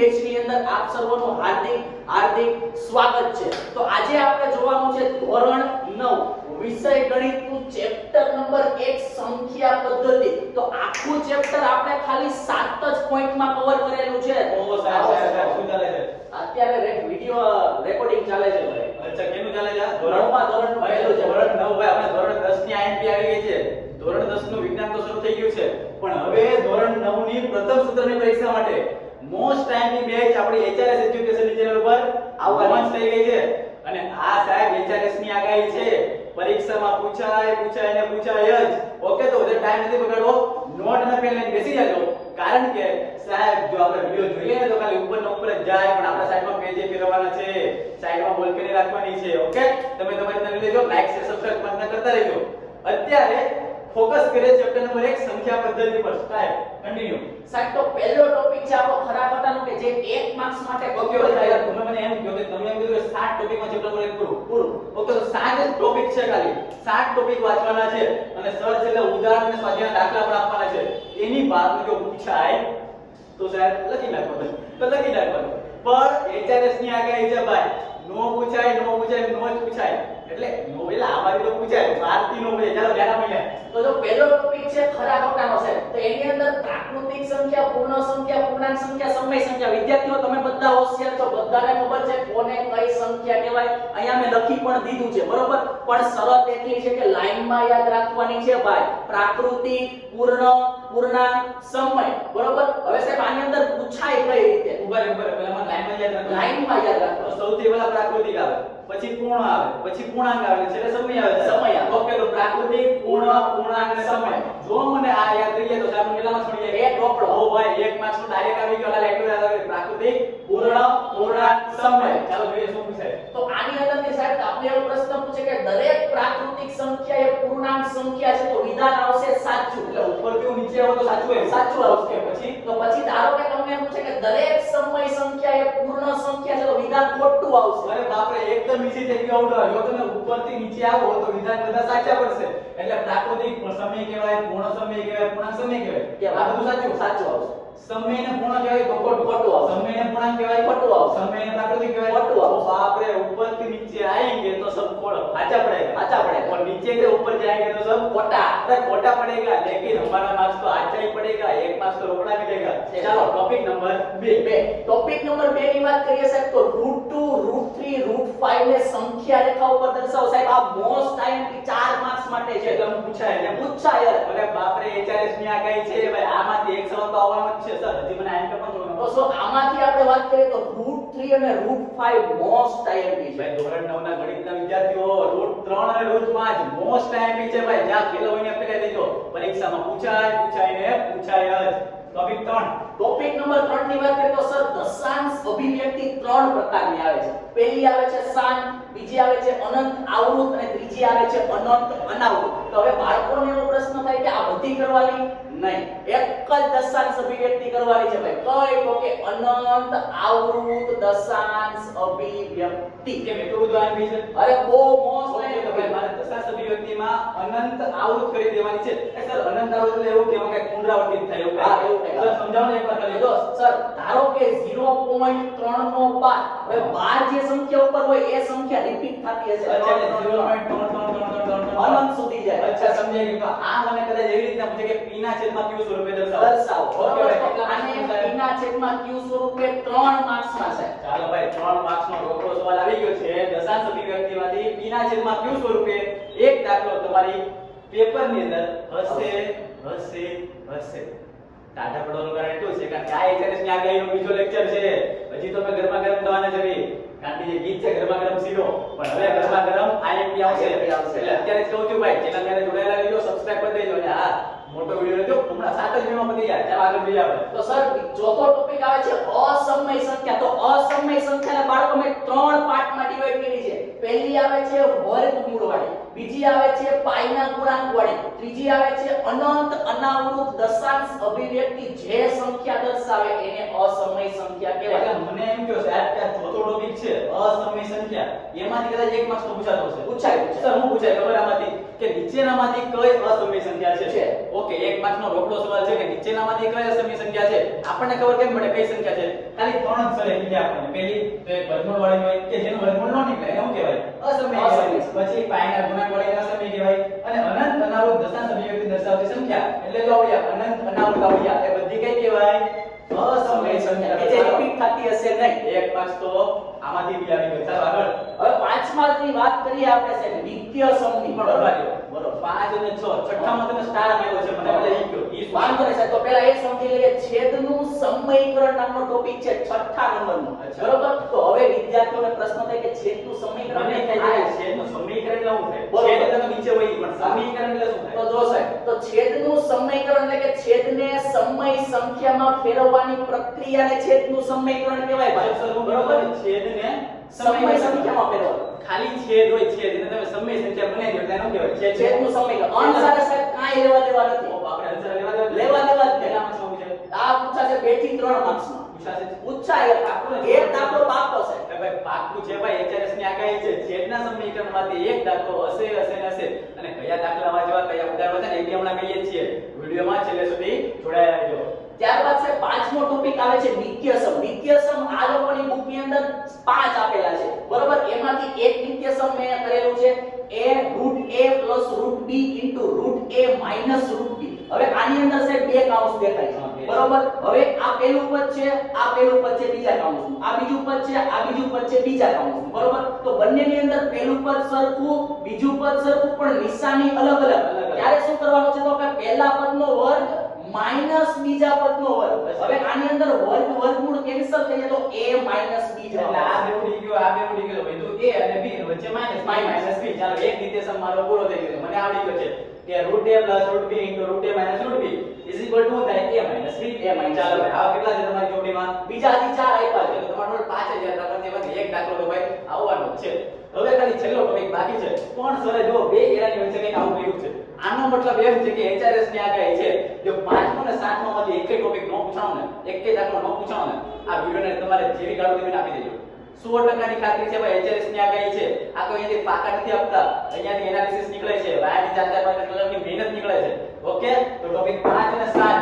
બેચની અંદર આપ સર્વનું હાર્દિક હાર્દિક સ્વાગત છે. તો આજે આપણે જોવાનું છે ધોરણ 9 વિષય ગણિતનું ચેપ્ટર નંબર 1 સંખ્યા પદ્ધતિ. તો આખું ચેપ્ટર આપણે ખાલી 7 જ પોઈન્ટમાં કવર કરેલું છે. ઓ સાહેબ સાહેબ શું ચાલે છે? અત્યારે રેક વિડિયો રેકોર્ડિંગ ચાલે છે ભાઈ. અચ્છા કેનું ચાલે છે? આ? ધોરણ પહેલું છે. ધોરણ નવ ભાઈ આપણે ધોરણ 10 ની આઈએમપી આવી ગઈ છે. ધોરણ 10 નું વિજ્ઞાન તો શરૂ થઈ ગયું છે. પણ હવે ધોરણ 9 ની પ્રથમ સત્રની પરીક્ષા માટે મોસ્ટ ટાઈમની બેચ આપણી એચઆરએસ એજ્યુકેશનની ચેનલ પર આવવાની થઈ ગઈ છે. અને આ સાહેબ એચઆરએસની આગાહી છે. પરીક્ષામાં પૂછાય પૂછાય ને પૂછાય જ. ઓકે તો વધારે ટાઈમ નથી બગાડવો. નોટ ને પેન લઈને બેસી જાજો. કારણ કે સાહેબ જો આપણે વિડિયો જોઈએ ને તો ખાલી ઉપર ને ઉપર જ જાય પણ આપણા સાઈડમાં પેજે ફેરવવાના છે. સાઈડમાં બોલ પેની રાખવાની છે. ઓકે તમે તમારી રીતે લેજો લાઈક શેર સબસ્ક્રાઇબ બંધ કરતા રહેજો. અત્યારે ફોકસ કરે ચેપ્ટર નંબર 1 સંખ્યા પદ્ધતિ પર. સાહેબ કન્ટિન્યુ સાહેબ તો પહેલો ટોપિક છે આપણો ખરા ખોટાનો કે જે 1 માર્ક્સ માટે ઓકે ઓકે તમે મને એમ કહો કે તમે એમ કીધું કે 7 ટોપિકમાં ચેપ્ટર નંબર 1 પૂરો. પૂરો. ઓકે તો 7 જ ટોપિક છે ખાલી. 7 ટોપિક વાંચવાના છે અને સર છેલ્લે ઉદાહરણ અને સ્વાધ્યાયના દાખલા પણ આપવાના છે. એની વાત જો પૂછાય તો સાહેબ લખી નાખો તો લખી નાખો પર એચઆરએસની આગાહી છે ભાઈ નો પૂછાય નો પૂછાય નો જ પૂછાય. એટલે નો એટલે આમાંથી તો પૂછાય ભારતી નો પૂછાય ચાલો ધ્યાન આપીને તો જો પહેલો ટોપિક છે ખરા ખોટાનો છે, તો એની અંદર પ્રાકૃતિક સંખ્યા, પૂર્ણ સંખ્યા, પૂર્ણાંક સંખ્યા, સમય સંખ્યા. વિદ્યાર્થીઓ, તમે બધા હોશિયાર છો બધાને ખબર છે કોને કઈ સંખ્યા કહેવાય. અહીંયા મેં લખી પણ દીધું છે બરોબર? પણ શરત એટલી છે કે લાઈનમાં યાદ રાખવાની છે ભાઈ. પ્રાકૃતિક પૂર્ણ પૂર્ણાંક સમય બરોબર? હવે સાહેબ આની અંદર પૂછાય કઈ રીતે? ઊભા રહે બરાબર એમાં લાઈનમાં યાદ રાખવાનું. લાઈનમાં યાદ રાખો સૌથી પહેલા પ્રાકૃતિક આવે પછી પૂર્ણ આવે પછી પૂર્ણાંક આવે છેલ્લે સમય આવે. સમય આવે. ઓકે તો પ્રાકૃતિક પૂર્ણ પૂર્ણાંક અને સમય. જો મને આ યાદ રહી જાય તો સાહેબ કેટલામાં છોડી જાય એક રોકડો. ઓ ભાઈ એક માં નો ડાયરેક્ટ આવી ગયો લાઈટ પ્રાકૃતિક પૂર્ણ પૂર્ણાંક સમય. ચાલો જોઈએ શું પૂછાય તો આની અંદરથી સાહેબ આપણે એવો પ્રશ્ન પૂછે કે દરેક પ્રાકૃતિક સંખ્યા એ પૂર્ણાંક સંખ્યા છે તો વિધાન આવશે સાચું. એટલે ઉપરથી હું નીચે આવું તો સાચું હોય સાચું આવશે. પછી? તો પછી ધારો કે તમને એમ પૂછે કે દરેક સમય સંખ્યા એ પૂર્ણ સંખ્યા છે તો વિધાન ખોટું આવશે. અરે બાપરે એકદમ ઈઝી થઈ ગયું આવડો. જો તમે ઉપરથી નીચે આવો તો વિધાન બધા સાચા પડશે. એટલે પ્રાકૃતિક સમય કહેવાય પૂર્ણ સમય કહેવાય પૂર્ણાંક સમય કહેવાય. આ બધું સાચું? સાચું આવશે. સમય ને પૂર્ણ કહેવાય તો ખોટું ખોટું આવશે. સમય ને પૂર્ણાંક કહેવાય ખોટું આવશે. સમય ને પ્રાકૃતિક કહેવાય ખોટું આવશે. बाप रे ऊपर से नीचे आएंगे तो सब खोड़- अच्छा पड़ेगा अच्छा पड़ेगा। और नीचे से ऊपर जाएंगे तो सब खोटा अरे खोटा पड़ेगा लेकिन हमारा मार्क्स तो अच्छा ही पड़ेगा एक मार्क्स तो रोकड़ा मिलेगा चलो। चलो टॉपिक नंबर बी બે ટોપિક નંબર 2 ની વાત કરીએ સાહેબ તો √2 √3 √5 ને સંખ્યા રેખા ઉપર દર્શાવો સાહેબ આ મોસ્ટ આઈએમપી 4 માર્ક્સ માટે છે એકદમ પૂછાય એટલે પૂછાય અરે બાપ રે HRS ની આગાહી છે ભાઈ આમાંથી એક સવાલ તો આવવાનો જ છે સર. હજી મને આન્સર પણ તો સો આમાંથી આપણે વાત કરીએ તો √3 અને √5 મોસ્ટ આઈએમપી છે. ભાઈ ધોરણ 9 ના ગણિતના વિદ્યાર્થીઓ રૂટ 3 અને રૂટ 5 મોસ્ટ આઈએમપી છે ભાઈ. જ્યાં ફેલ હોય ને ફેલાઈ દેજો. પરીક્ષામાં પૂછાય પૂછાય ને પૂછાય જ. ટોપિક 3 ટોપિક નંબર 3 ની વાત કરીએ તો સર દશાંશ અભિવ્યક્તિ ત્રણ પ્રકારની આવે છે. પહેલી આવે છે સાન બીજી આવે છે અનંત આવૃત અને ત્રીજી આવે છે અનંત અનાવૃત. તો હવે બાળકોને એવો પ્રશ્ન થાય કે આ બધી કરવાની નહીં. એક જ દશાંશ અભિવ્યક્તિ કરવાની છે ભાઈ. કઈ તો કે અનંત આવૃત દશાંશ અભિવ્યક્તિ. કેમ એટલું બધું આવી છે? અરે બહુ મોસ્ટ તો ભાઈ મારે દશાંશ અભિવ્યક્તિમાં અનંત આવૃત કરી દેવાની છે. એ સર અનંત આવૃત એટલે એવું કહેવાય કે પુનરાવર્તિત થાય એવું હા એવું સર સમજાવો એકવાર ખાલી. જો સર ધારો કે 0.3 નો 12 હવે 12 જે સંખ્યા ઉપર હોય એ સંખ્યા રિપીટ થતી હશે. અચ્છા 0.3 સુધી જાય? અચ્છા સમજાઈ ગયું. તો આ મને કદાચ એવી રીતના પૂછે કે p ના છેદમાં q સ્વરૂપે દર્શાવો? દર્શાવો. અને p ના છેદમાં q સ્વરૂપે 3 માર્ક્સમાં છે? ચાલો ભાઈ 3 માર્ક્સ નો રોકડો સવાલ આવી ગયો છે. દશાંશ અભિવ્યક્તિમાંથી p ના છેદમાં q સ્વરૂપે એક દાખલો તમારી પેપરની અંદર હશે હશે હશે. ટાટા પડવાનું કારણ એટલું છે કારણ કે આ એચએનએસની આગાહીનો બીજો લેક્ચર છે. હજી તમે ગરમા ગરમ થવાના છે ભાઈ કારણ કે જે ગીત છે ગરમા ગરમ શીરો. પણ હવે ગરમા ગરમ આઈએમપી આવશે. એટલે અત્યારે જ કહું છું ભાઈ ચેનલ ને જોડાયેલા રહેજો સબસ્ક્રાઇબ કરી દેજો. અને હા મોટો વિડિયો લેજો હમણાં સાત જ મિનિટમાં પતી જાય ચાલો આગળ જઈએ આપણે. તો સર ચોથો ટોપિક આવે છે અસમય સંખ્યા તો અસમય સંખ્યાને બાળકો મેં ત્રણ પાર્ટમાં ડિવાઈડ કરી છે પહેલી આવે છે વર્ગમૂળ વાળી બીજી આવે છે પાઈના ગુણાંક વડે. ત્રીજી આવે છે અનંત અનાવૃત દશાંશ અભિવ્યક્તિ. જે સંખ્યા દર્શાવે એને અસમય સંખ્યા કહેવાય. એટલે મને એમ કહો સાહેબ કે ચોથો ટોપિક છે અસમય સંખ્યા. એમાંથી કદાચ એક માર્ક્સ નો પૂછાતો હશે. પૂછાય. સર હું પૂછાય ખબર આમાંથી? નીચેનામાંથી કઈ અસમય સંખ્યા છે? છે. ઓકે એક માર્ક્સનો રોકડો સવાલ છે કે નીચેનામાંથી કઈ અસમય સંખ્યા છે? આપણને ખબર કેમ પડે કઈ સંખ્યા છે? ખાલી ત્રણ જ સરે કીધી આપણને. પહેલી તો એક વર્ગમૂળ વાળી હોય કે જેનું વર્ગમૂળ ન નીકળે એને કહેવાય? અસમય. પછી પાઈના ગુણાંક વાળી અસમય કહેવાય. અને અનંત અનાવૃત દશાંશ અભિવ્યક્તિ દર્શાવતી સંખ્યા એટલે જો આવડ્યા અનંત અનાવૃત આવડ્યા એ બધી કઈ કહેવાય? અસમય સંખ્યા. કે જે થતી હશે નહીં. એક પાંચ તો આમાંથી બી આવી ગયો. ચાલો આગળ. હવે પાંચ વાત કરીએ આપણે સાહેબ. નિત્ય સમની પણ બરોબર પાંચ અને છ છઠ્ઠામાં તમે સ્ટાર આવ્યો છે મને એટલે ઈ ગયો ઈ વાંધો નહીં સાહેબ તો પહેલા એ સમજી લઈએ છેદનું સમયકરણ નામનો ટોપિક છે છઠ્ઠા નંબરનો. બરોબર? તો હવે વિદ્યાર્થીઓને પ્રશ્ન થાય કે છેદનું સમયકરણ મને થાય છે છેદનું સમીકરણ એટલે શું થાય? છેદ એટલે નીચે હોય પણ સમીકરણ એટલે શું તો જો સાહેબ તો છેદનું સમયકરણ એટલે કે છેદને સમય સંખ્યામાં ફેરવવાની પ્રક્રિયાને છેદનું સમયકરણ કહેવાય ભાઈ. સર બરોબર? છેદને સમય સંખ્યામાં ફેરવવાનું ખાલી છેદ હોય છેદ એને તમે સમય સંખ્યા બનાવી દો એટલે એનો કહેવાય છેદ છેદનું સમયકરણ અંશ સાથે સાહેબ કાંઈ લેવા દેવા નથી. આપણે answer લેવા દેવા લેવા દેવા જ. પહેલા માર્ક્સમાં પૂછે આ પૂછાશે બેથી ત્રણ માર્ક્સમાં. પૂછાશે પૂછાય પાકું એક દાખલો પાકો છે. કે ભાઈ પાકું છે ભાઈ એચઆરએસની આગાહી છે. છેદના સમીકરણમાંથી એક દાખલો હશે હશે ને હશે. અને કયા દાખલા જવા કયા ઉદાહરણ ને એ બી હમણાં કહીએ છીએ. વિડીયોમાં છેલ્લે સુધી જોડાયેલા રહેજો. પાંચમો ટોપિક આવે છે નિત્યસમ. નિત્યસમ આ લોકોની બુકની અંદર પાંચ આપેલા છે. બરોબર? એમાંથી એક નિત્યસમ મેં કરેલું છે. A root a b root b. હવે આની અંદર છે બે કાઉન્સ દેખાય છે. બરોબર? હવે આ પેલું પદ છે આ પહેલું પદ છે બીજા કાઉન્સનું આ બીજું પદ છે આ બીજું પદ છે બીજા કાઉન્સનું બરોબર? તો બંનેની અંદર પહેલું પદ સરખું બીજું પદ સરખું પણ નિશાની અલગ અલગ. અલગ અલગ. ત્યારે શું કરવાનું છે તો કે પહેલા પદનો વર્ગ માઇનસ બીજા પદનો વર્ગ હવે આની અંદર વર્ગ વર્ગમૂળ કેન્સલ થઈ જાય તો a માઇનસ b એટલે આ બે ઉડી ગયો આ બે ઉડી ગયો. બધું a અને b વચ્ચે માઇનસ માઇનસ b ચાલો એક નિર્દેશક મારો પૂરો થઈ ગયો. મને આવડી ગયો છે કે √a √b √a √b two થાય? a b A ચાલો આ કેટલા છે તમારી ચોપડીમાં બીજા હજી ચાર આપ્યા છે. તમારો ટોટલ પાંચ જ યાદ રાખવાના તેમાંથી એક દાખલો તો ભાઈ આવવાનો છે. હવે ખાલી છેલ્લો ટોપિક બાકી છે. પણ સરે જો બે એરાની વચ્ચે કંઈક આવું કર્યું છે. આનો મતલબ એમ છે કે એચઆરએસની આગાહી છે, જો પાંચમો ને સાતમો માંથી એક ટોપિક નો પૂછાણો ને એકેય દાખલો નો પૂછાણો ને, આ વિડિયોને તમારે જેવી ગાળો દેવીને આપી દેજો. 100% ની ખાતરી છે ભાઈ એચઆરએસની આગાહી છે. આ કોઈ અહીંથી પાકા નથી આપતા. અહીંયાથી એનાલિસિસ નીકળે છે. વાયાથી ચાર ચાર પાંચ કલાકની મહેનત નીકળે છે. ઓકે તો ટોપિક પાંચ અને સાત.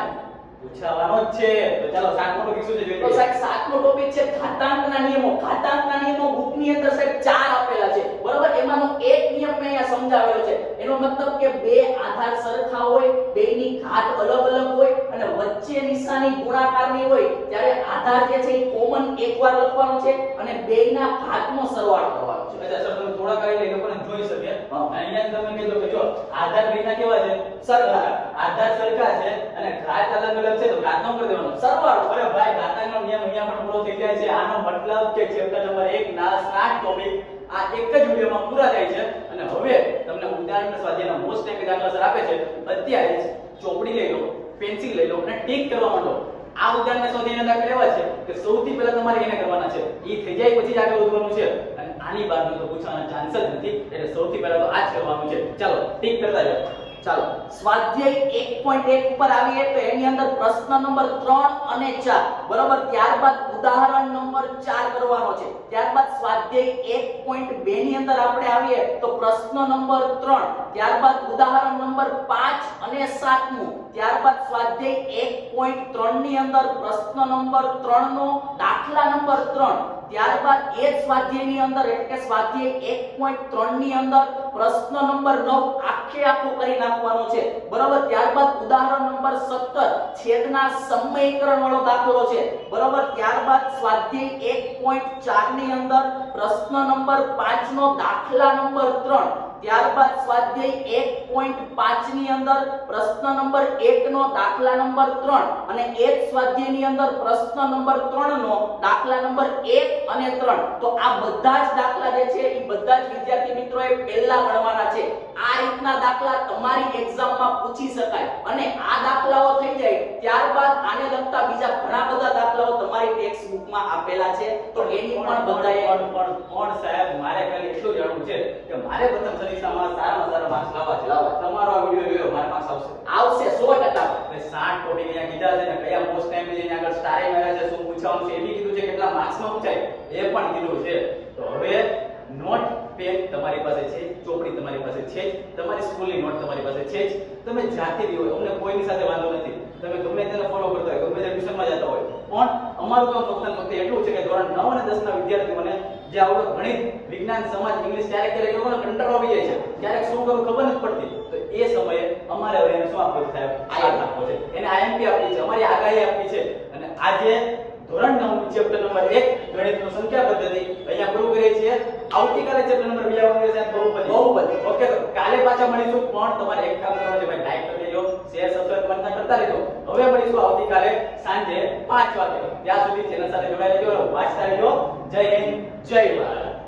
પૂછાવાનો જ છે. તો ચાલો સાતમો ટોપિક શું છે? જોઈએ. તો સાહેબ, સાતમો ટોપિક છે ઘાતાંકના નિયમો. ઘાતાંકના નિયમો બુકની અંદર સાહેબ ચાર આપેલા છે બરાબર એમાંનો એક નિયમ મેં અહીંયા સમજાવેલો છે. એનો મતલબ કે બે આધાર સરખા હોય બેની ઘાત અલગ અલગ હોય અને વચ્ચે નિશાની ગુણાકારની હોય ત્યારે આધાર જે છે એ કોમન એકવાર લખવાનો છે અને બેયના ઘાતનો સરવાળો કરવાનો છે. એટલે સર તમે થોડા કાઢી લઈ લોકોને જોઈ શકે. અહીંયા તમે કીધું કે જો આધાર બેના કેવા છે? સરખા. આધાર સરખા છે અને ઘાત અલગ અલગ છે તો ઘાતનો કરી દેવાનો. સરવાળો. અરે ભાઈ ઘાતાંકનો નિયમ અહીંયા પણ પૂરો થઈ જાય છે. આનો મતલબ કે ચેપ્ટર નંબર 1 ના સ્ટાર્ટ ટોપિક આ એક જ વિડિયોમાં પૂરા થાય છે. અને હવે તમને ઉદાહરણ સ્વાધ્યાયના મોસ્ટ ટાઈમ સર આપે છે, અત્યારે ચોપડી લઈ લો પેન્સિલ લઈ લો અને ટીક કરવા માંડો. આ ઉદાહરણ સ્વાધ્યાયના દાખલા એવા છે કે સૌથી પહેલા તમારે એને કરવાના છે. એ થઈ જાય પછી જ આગળ વધવાનું છે. અને આની બાદનું તો પૂછવાના ચાન્સ જ નથી, એટલે સૌથી પહેલા તો આ જ કરવાનું છે. ચાલો, ટીક કરતા જાઓ. ચાલો. સ્વાધ્યાય 1.1 ઉપર આવીએ તો એની અંદર પ્રશ્ન નંબર 3 અને 4 બરોબર? ત્યારબાદ ઉદાહરણ નંબર 4 કરવાનો છે. ત્યારબાદ સ્વાધ્યાય 1.2 ની અંદર આપણે આવીએ તો પ્રશ્ન નંબર 3 ત્યારબાદ ઉદાહરણ નંબર 5 અને 7મું ત્યારબાદ સ્વાધ્યાય 1.3 ની અંદર પ્રશ્ન નંબર 3 નો દાખલા નંબર 3 ત્યારબાદ એ જ સ્વાધ્યાયની અંદર, એટલે કે સ્વાધ્યાય 1.3 ની અંદર, પ્રશ્ન નંબર 9 આખે આખો કરી નાખવાનો છે. બરાબર? ત્યારબાદ ઉદાહરણ નંબર 17 છેદના સમીકરણ વાળો દાખલો છે. બરાબર? ત્યારબાદ સ્વાધ્યાય 1.4 ની અંદર, પ્રશ્ન નંબર 5 નો દાખલા નંબર 3 ત્યારબાદ સ્વાધ્યાય 1.5 ની અંદર પ્રશ્ન નંબર 1 નો દાખલા નંબર 3 અને એ સ્વાધ્યાયની અંદર પ્રશ્ન નંબર 3 નો દાખલા નંબર 1 અને 3 તો આ બધા જ દાખલા જે છે એ બધા જ વિદ્યાર્થી મિત્રોએ પહેલા ગણવાના છે. આ રીતના દાખલા તમારી એક્ઝામમાં પૂછી શકાય. અને આ દાખલાઓ થઈ જાય ત્યારબાદ આને લગતા બીજા ઘણા બધા દાખલાઓ તમારી ટેક્સ્ટ બુકમાં આપેલા છે. તો એની પણ બધાએ પણ પણ સાહેબ મારે એટલું છે કે મારે પ્રથમ પરીક્ષામાં સારામાં સારા માર્ક્સ લાવવા છે. લાવવા. તમારો આ વિડિયો જોયો મારે માર્ક્સ આવશે. આવશે 100% અને 60 ટોપિક અહીંયા કીધા છે ને કયા મોસ્ટ ટાઈમ લઈને આગળ સ્ટારે મેરા છે શું પૂછવાનું છે એ બી કીધું છે કેટલા માર્ક્સમાં પૂછાય. એ પણ કીધું છે. તો હવે નોટ પેન તમારી પાસે છે, ચોપડી તમારી પાસે છે તમારી સ્કૂલની નોટ તમારી પાસે છે જ. તમે જાતે બી હોય, અમને કોઈની સાથે વાંધો નથી. તમે ગમે તેને ફોલો કરતા હોય, ગમે તે ટ્યુશનમાં જતા હોય. પણ અમારું કામ ફક્ત ફક્ત એટલું છે કે ધોરણ નવ અને 10 ના વિદ્યાર્થીઓને જે આવડો ગણિત, વિજ્ઞાન, સમાજ, ઇંગ્લિશ, ક્યારેક ક્યારેક લોકોને કંટાળો આવી જાય છે. ક્યારેક શું કરવું ખબર નથી પડતી. તો એ સમયે અમારે હવે એને શું આપવું સાહેબ? આયાત આપવો છે. એને આઈએમપી આપી છે, અમારી આગાહી આપી છે. અને આજે ધોરણ 9 ચેપ્ટર નંબર 1 ગણિતનો સંખ્યા પદ્ધતિ. અહીંયા પૂરું કરીએ છીએ આવતીકાલે ચેપ્ટર નંબર 2 આવવાનું છે બહુપદી. બહુપદી. ઓકે તો કાલે પાછા મળીશું પણ તમારે એક કામ કરવાનું છે ભાઈ લાઈક કરી દેજો શેર સબસ્ક્રાઇબ કરતા કરતા રહેજો. હવે મળીશું આવતીકાલે સાંજે 5 વાગે. ત્યાં સુધી ચેનલ સાથે જોડાઈ રહેજો વાંચતા રહેજો. જય હિન્દ જય ભારત.